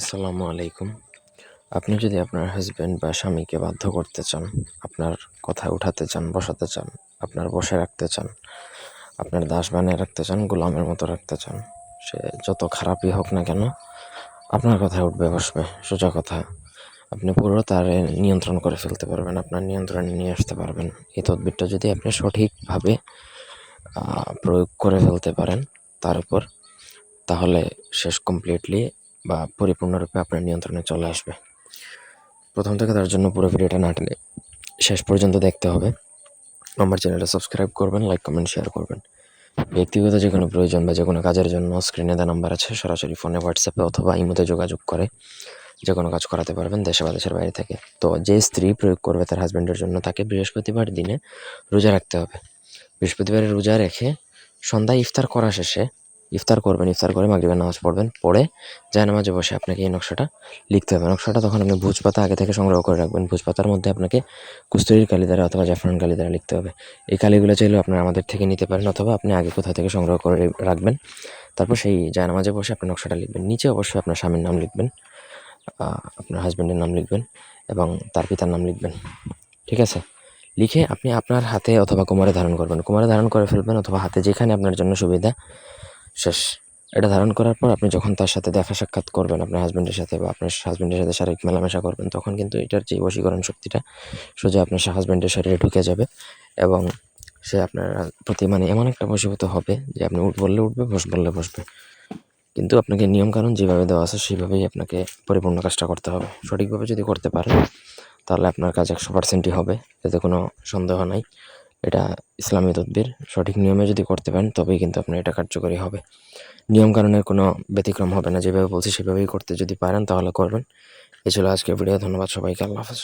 আসসালামু আলাইকুম। আপনি যদি আপনার হাজব্যান্ড বা স্বামীকে বাধ্য করতে চান, আপনার কথা উঠাতে চান, বসাতে চান, আপনার বসে রাখতে চান, আপনার দাস বানিয়ে রাখতে চান, গোলামের মতো রাখতে চান, সে যত খারাপই হোক না কেন, আপনার কথায় উঠবে, বসবে, সোজা কথা। আপনি পুরো তার নিয়ন্ত্রণ করে ফেলতে পারবেন, আপনার নিয়ন্ত্রণে নিয়ে আসতে পারবেন। এই তদবিরটা যদি আপনি সঠিকভাবে প্রয়োগ করে ফেলতে পারেন তার উপর, তাহলে শেষ কমপ্লিটলি বা পরিপূর্ণরূপে আপনার নিয়ন্ত্রণে চলে আসবে। প্রথম থেকে তার জন্য পুরো ভিডিওটা না শেষ পর্যন্ত দেখতে হবে। আমার চ্যানেলটা সাবস্ক্রাইব করবেন, লাইক, কমেন্ট, শেয়ার করবেন। ব্যক্তিগত যে কোনো প্রয়োজন বা যে কোনো কাজের জন্য স্ক্রিনে দেওয়া নাম্বার আছে, সরাসরি ফোনে, হোয়াটসঅ্যাপে অথবা ইমোতে যোগাযোগ করে যে কোনো কাজ করাতে পারবেন দেশে বা দেশের বাইরে থেকে। তো যে স্ত্রী প্রয়োগ করবে তার হাজব্যান্ডের জন্য তাকে বৃহস্পতিবার দিনে রোজা রাখতে হবে। বৃহস্পতিবারে রোজা রেখে সন্ধ্যায় ইফতার করা শেষে ইফতার করবেন, ইফতার করে মাগরিবের নামাজ পড়বেন, পড়ে নামাজে বসে আপনাকে এই নকশাটা লিখতে হবে। নকশাটা তখন আপনি ভুজ পাতা আগে থেকে সংগ্রহ করে রাখবেন। ভুজ পাতার মধ্যে আপনাকে কুস্তরির কালি দ্বারা অথবা জাফরান কালি দ্বারা লিখতে হবে। এই কালিগুলো চাইলেও আপনারা আমাদের থেকে নিতে পারেন অথবা আপনি আগে কোথাও থেকে সংগ্রহ করে রাখবেন, তারপর সেই নামাজে বসে আপনি নকশাটা লিখবেন। নিচে অবশ্যই আপনার স্বামীর নাম লিখবেন আপনার হাজব্যান্ডের নাম লিখবেন এবং তার পিতার নাম লিখবেন। ঠিক আছে? লিখে আপনি আপনার হাতে অথবা কোমরে ধারণ করবেন। কোমরে ধারণ করে ফেলবেন অথবা হাতে যেখানে আপনার জন্য সুবিধা শেষ। এটা ধারণ করার পর আপনি যখন তার সাথে দেখা সাক্ষাৎ করবেন, আপনার হাজব্যান্ডের সাথে বা আপনার হাজব্যান্ডের সাথে শারীরিক মেলামেশা করবেন, তখন কিন্তু এটার যে বশীকরণ শক্তিটা, সোজা আপনার হাজব্যান্ডের শরীরে ঢুকে যাবে এবং সে আপনার প্রতি মানে এমন একটা বশীভূত হবে যে আপনি উঠ বললে উঠবে, বস বললে বসবে। কিন্তু আপনাকে নিয়মকানুন যেভাবে দেওয়া আছে, সেইভাবেই আপনাকে পরিপূর্ণ কাজটা করতে হবে। সঠিকভাবে যদি করতে পারেন, তাহলে আপনার কাজ একশো পার্সেন্টই হবে, এতে কোনো সন্দেহ নাই। এটা ইসলামী তদ্বির। সঠিক নিয়মে যদি করতে পারেন, তবেই কিন্তু আপনার এটা কার্যকরী হবে। নিয়ম কারণের কোনো ব্যতিক্রম হবে না। যেভাবে বলছি, সেভাবেই করতে যদি পারেন, তাহলে করবেন। এছাড়া ছিল আজকে ভিডিও। ধন্যবাদ সবাইকে। আল্লাহ হাফেজ।